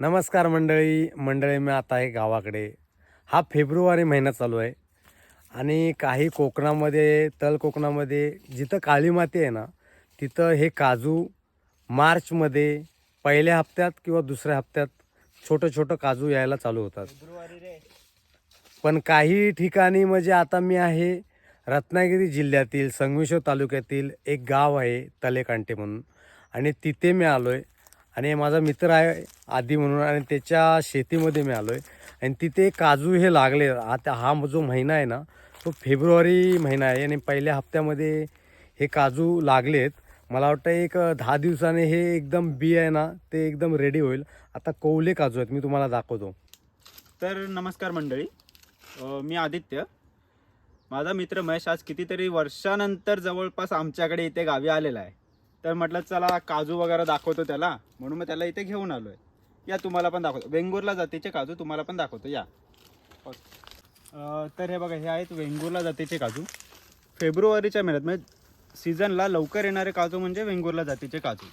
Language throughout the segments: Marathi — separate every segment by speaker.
Speaker 1: नमस्कार मंडळी. मंडळी मी आता आहे गावाकडे. हा फेब्रुवारी महिना चालू आहे. आणि काही कोकणामध्ये तल कोकणामध्ये जिथं काळी माती आहे ना तिथं हे काजू मार्चमध्ये पहिल्या हप्त्यात किंवा दुसऱ्या हप्त्यात छोटं छोटं काजू यायला चालू होतात. पण काही ठिकाणी म्हणजे आता मी आहे रत्नागिरी जिल्ह्यातील संगमेश्वर तालुक्यातील एक गाव आहे तलेकांटे म्हणून. आणि तिथे मी आलो आहे आणि माझा मित्र आहे आधी म्हणून आणि त्याच्या शेतीमध्ये मी आलो आहे आणि तिथे काजू हे लागले. आता हा जो महिना आहे ना तो फेब्रुवारी महिना आहे आणि पहिल्या हप्त्यामध्ये हे काजू लागलेत. मला वाटतं एक दहा दिवसाने हे एकदम बी आहे ना ते एकदम रेडी होईल. आता कोवले काजू आहेत मी तुम्हाला दाखवतो.
Speaker 2: तर नमस्कार मंडळी. मी आदित्य. माझा मित्र महेश आज कितीतरी वर्षानंतर जवळपास आमच्याकडे इथे गावी आलेला आहे. तर म्हटलं चला काजू वगैरे दाखवतो त्याला. म्हणून मग त्याला इथे घेऊन आलो आहे या तुम्हाला पण दाखवतो. वेंगुर्ला जातीचे काजू तुम्हाला पण दाखवतो. या. तर हे बघा हे आहेत वेंगुर्ला जातीचे काजू. फेब्रुवारीच्या महिन्यात म्हणजे सीझनला लवकर येणारे काजू म्हणजे वेंगुर्ला जातीचे काजू.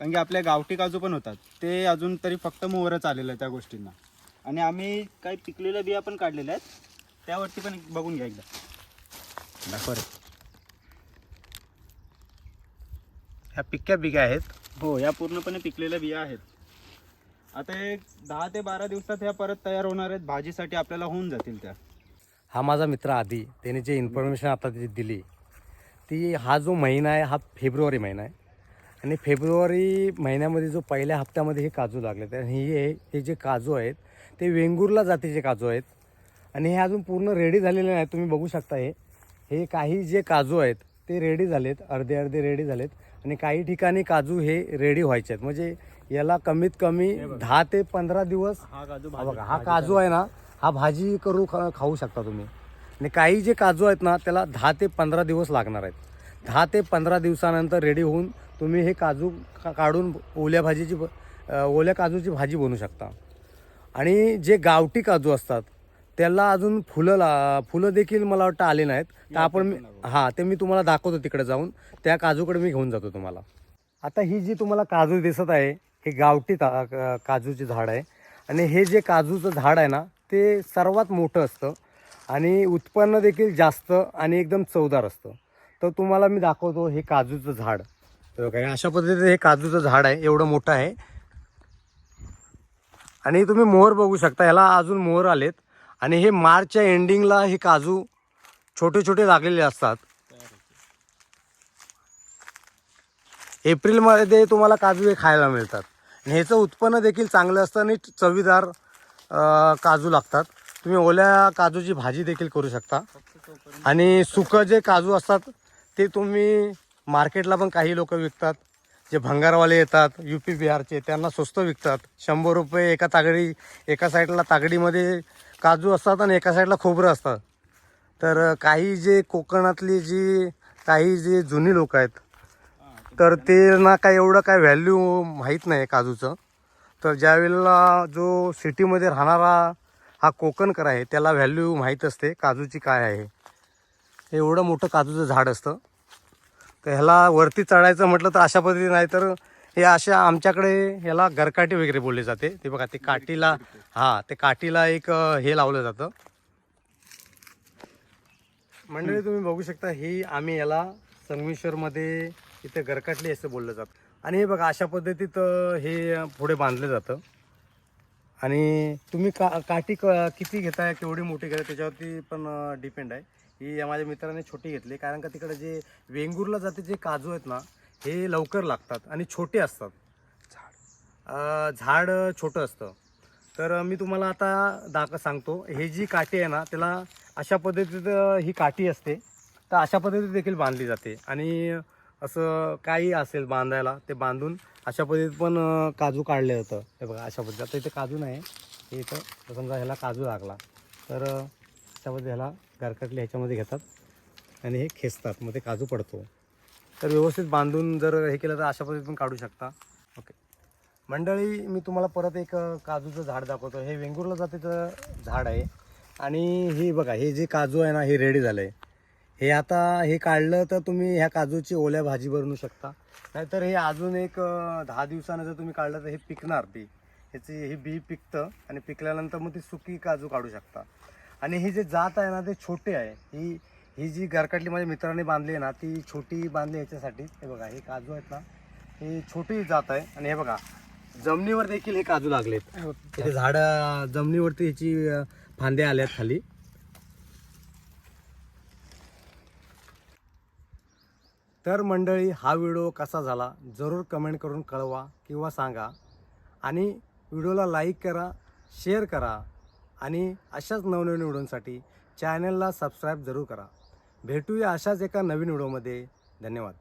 Speaker 2: कारण की आपल्या गावठी काजू पण होतात. ते अजून तरी फक्त मोहरच आलेलं आहे त्या गोष्टींना. आणि आम्ही काही पिकलेल्या बिया पण काढलेल्या आहेत. त्यावरती पण बघून घ्या एकदा. दाखवा रे.
Speaker 1: ह्या पिक्या बिक्या आहेत.
Speaker 2: हो या पूर्णपणे पिकलेल्या बिया आहेत. आता एक दहा ते बारा दिवसात ह्या परत तयार होणार आहेत. भाजीसाठी आपल्याला होऊन जातील त्या.
Speaker 1: हा माझा मित्र आधी त्याने जे इन्फॉर्मेशन आता दिली ती हा जो महिना आहे हा फेब्रुवारी महिना आहे. आणि फेब्रुवारी महिन्यामध्ये जो पहिल्या हप्त्यामध्ये हे काजू लागले तर हे हे जे काजू आहेत ते वेंगुर्ला जातीचे काजू आहेत. आणि हे अजून पूर्ण रेडी झालेले नाही तुम्ही बघू शकता हे. हे काही जे काजू आहेत ते रेडी झालेत. अर्धे अर्धे रेडी झालेत. आणि काही ठिकाणी काजू हे रेडी व्हायचे आहेत. म्हणजे याला कमीत कमी दहा ते पंधरा दिवस
Speaker 2: हा काजू
Speaker 1: हा बघा हा काजू आहे ना हा भाजी करू खा खाऊ शकता तुम्ही. आणि काही जे काजू आहेत ना त्याला दहा ते पंधरा दिवस लागणार आहेत. दहा ते पंधरा दिवसानंतर रेडी होऊन तुम्ही हे काजू का- काढून ओल्या भाजीची ओल्या काजूची भाजी बनवू शकता. आणि जे गावठी काजू असतात त्याला अजून फुलं ला फुलं देखील मला वाटतं आले नाहीत. तर आपण मी हां ते मी तुम्हाला दाखवतो तिकडे जाऊन. त्या काजूकडे मी घेऊन जातो तुम्हाला. आता ही जी तुम्हाला काजू दिसत आहे हे गावठी काजूचे झाड आहे. आणि हे जे काजूचं झाड आहे ना ते सर्वात मोठं असतं. आणि उत्पन्न देखील जास्त आणि एकदम चवदार असतं. तर तुम्हाला मी दाखवतो हे काजूचं झाड. तर हे अशा पद्धतीचं हे काजूचं झाड आहे एवढं मोठं आहे. आणि तुम्ही मोहर बघू शकता ह्याला अजून मोहर आलेत. आणि हे मार्चच्या एंडिंगला हे काजू छोटे छोटे लागलेले असतात. एप्रिलमध्ये तुम्हाला काजू हे खायला मिळतात. आणि ह्याचं उत्पन्न देखील चांगलं असतं आणि चवीदार काजू लागतात. तुम्ही ओल्या काजूची भाजी देखील करू शकता. आणि सुकं जे काजू असतात ते तुम्ही मार्केटला पण काही लोक विकतात. जे भंगारवाले येतात यू पी बिहारचे त्यांना स्वस्त विकतात. शंभर रुपये एका तागडी एका साईडला तागडीमध्ये काजू असतात आणि एका साईडला खोबरं असतात. तर काही जे कोकणातली जी काही जे जुनी लोक आहेत तर ते ना काय एवढं काय व्हॅल्यू माहीत नाही काजूचं. तर ज्यावेळेला जो सिटीमध्ये राहणारा हा कोकणकर आहे त्याला व्हॅल्यू माहीत असते काजूची काय आहे. एवढं मोठं काजूचं झाड असतं. तर ह्याला वरती चढायचं म्हटलं तर अशा पद्धतीने नाही तर हे अशा आमच्याकडे ह्याला गरकाटी वगैरे बोलले जाते. ते बघा ते काठीला हां ते काठीला एक हे लावलं जातं. मंडळी तुम्ही बघू शकता ही आम्ही याला संगमेश्वरमध्ये इथे गरकाटली असं बोललं जातं. आणि हे बघा अशा पद्धतीत हे पुढे बांधलं जातं. आणि तुम्ही का काठी क किती घेताय केवढी मोठी घेताय त्याच्यावरती पण डिपेंड आहे. ही माझ्या मित्राने छोटी घेतली कारण का तिकडे जे वेंगूरला जाते जे काजू आहेत ना हे लवकर लागतात आणि छोटे असतात. झाड झाड छोटं असतं. तर मी तुम्हाला आता दाख सांगतो. हे जी काठी आहे ना त्याला अशा पद्धतीत ही काठी असते. तर अशा पद्धतीत देखील बांधली जाते. आणि असं काही असेल बांधायला ते बांधून अशा पद्धतीत पण काजू काढलं जातं. हे बघा अशा पद्धतीत. आता इथे काजू नाही. हे इथं समजा ह्याला काजू लागला. तर अं, अशा पद्धती ह्याला गरकटले ह्याच्यामध्ये घेतात. आणि हे खेचतात. मग ते काजू पडतो. तर व्यवस्थित बांधून जर हे केलं तर अशा पद्धतीतून काढू शकता. ओके मंडळी मी तुम्हाला परत एक काजूचं झाड दाखवतो. हे वेंगुर्ला जातीचं झाड आहे. आणि हे बघा हे जे काजू आहे ना हे रेडी झालं आहे हे आता हे काढलं तर तुम्ही ह्या काजूची ओल्या भाजी बनवू शकता. नाहीतर हे अजून एक दहा दिवसानं जर तुम्ही काढलं तर हे पिकणार ती ह्याची हे बी पिकतं आणि पिकल्यानंतर मग ती सुकी काजू काढू शकता. आणि हे जे जात आहे ना ते छोटे आहे. ही ही जी गरकाटली माझ्या मित्राने बांधली आहे ना ती छोटी बांधली याच्यासाठी. हे बघा हे काजू आहेत ना ही छोटी जात आहे. आणि हे बघा जमिनीवर देखील हे काजू लागलेत इथे झाड जमिनीवरती ह्याची अं, फांद्या आल्यात खाली. तर मंडळी हा व्हिडिओ कसा झाला जरूर कमेंट करून कळवा किंवा सांगा. आणि व्हिडिओला लाईक करा शेअर करा. आणि अशाच नवनवीन व्हिडिओसाठी चॅनलला सबस्क्राईब जरूर करा. भेटूया अशाच एका नवीन व्हिडिओमध्ये. धन्यवाद.